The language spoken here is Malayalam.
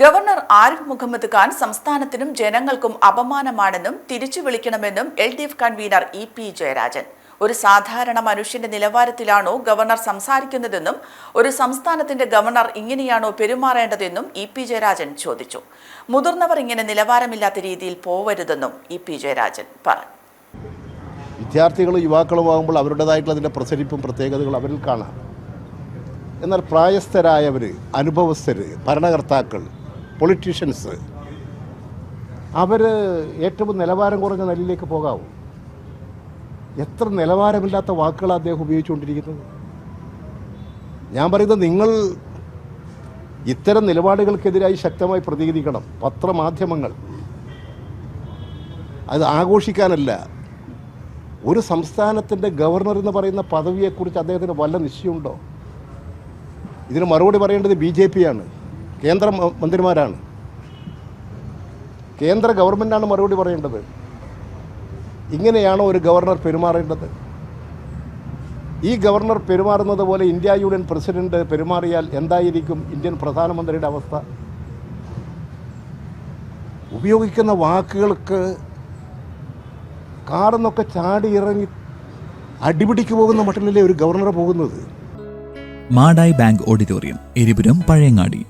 ഗവർണർ ആരിഫ് മുഹമ്മദ് ഖാൻ സംസ്ഥാനത്തിനും ജനങ്ങൾക്കും അപമാനമാണെന്നും തിരിച്ചു വിളിക്കണമെന്നും L D F convener E P Jayarajan. ഒരു സാധാരണ മനുഷ്യന്റെ നിലവാരത്തിലാണോ ഗവർണർ സംസാരിക്കുന്നതെന്നും ഒരു സംസ്ഥാനത്തിന്റെ ഗവർണർ ഇങ്ങനെയാണോ പെരുമാറേണ്ടതെന്നും ഇ പി ജയരാജൻ ചോദിച്ചു. മുതിർന്നവർ ഇങ്ങനെ നിലവാരമില്ലാത്ത രീതിയിൽ പോവരുതെന്നും ഇ പി ജയരാജൻ പറഞ്ഞു. വിദ്യാർത്ഥികളും യുവാക്കളുമാകുമ്പോൾ അവരുടേതായിട്ടുള്ള അതിന്റെ പ്രസരിപ്പും പ്രത്യേകതകളും അവരിൽ കാണാം. എന്നാൽ പ്രായസ്ഥരായവർ അനുഭവസ്ഥർ ഭരണകർത്താക്കൾ പൊളിറ്റീഷ്യൻസ് അവർ ഏറ്റവും നിലവാരം കുറഞ്ഞ നിലയിലേക്ക് പോകാവൂ. എത്ര നിലവാരമില്ലാത്ത വാക്കുകളാണ് അദ്ദേഹം ഉപയോഗിച്ചുകൊണ്ടിരിക്കുന്നത്? ഞാൻ പറയുന്നത് നിങ്ങൾ ഇത്തരം നിലപാടുകൾക്കെതിരായി ശക്തമായി പ്രതികരിക്കണം. പത്രമാധ്യമങ്ങൾ. അത് ആഘോഷിക്കാനല്ല. ഒരു സംസ്ഥാനത്തിന്റെ ഗവർണർ എന്ന് പറയുന്ന പദവിയെക്കുറിച്ച് അദ്ദേഹത്തിന് വല്ല നിശ്ചയമുണ്ടോ? ഇതിന് മറുപടി പറയേണ്ടത് ബി ജെ പി ആണ്. കേന്ദ്ര മന്ത്രിമാരാണ്. കേന്ദ്ര ഗവൺമെന്റാണ് മറുപടി പറയേണ്ടത്. ഇങ്ങനെയാണോ ഒരു ഗവർണർ പെരുമാറേണ്ടത്? ഈ ഗവർണർ പെരുമാറുന്നത് പോലെ ഇന്ത്യ യൂണിയൻ പ്രസിഡന്റ് പെരുമാറിയാൽ എന്തായിരിക്കും ഇന്ത്യൻ പ്രധാനമന്ത്രിയുടെ അവസ്ഥ? ഉപയോഗിക്കുന്ന വാക്കുകൾക്ക് കാർന്നൊക്കെ ചാടി ഇറങ്ങി അടിപിടിക്ക് പോകുന്ന മട്ടിലല്ലേ ഒരു ഗവർണർ പോകുന്നത്? Madayi bank auditorium Eripuram Pazhayangadi.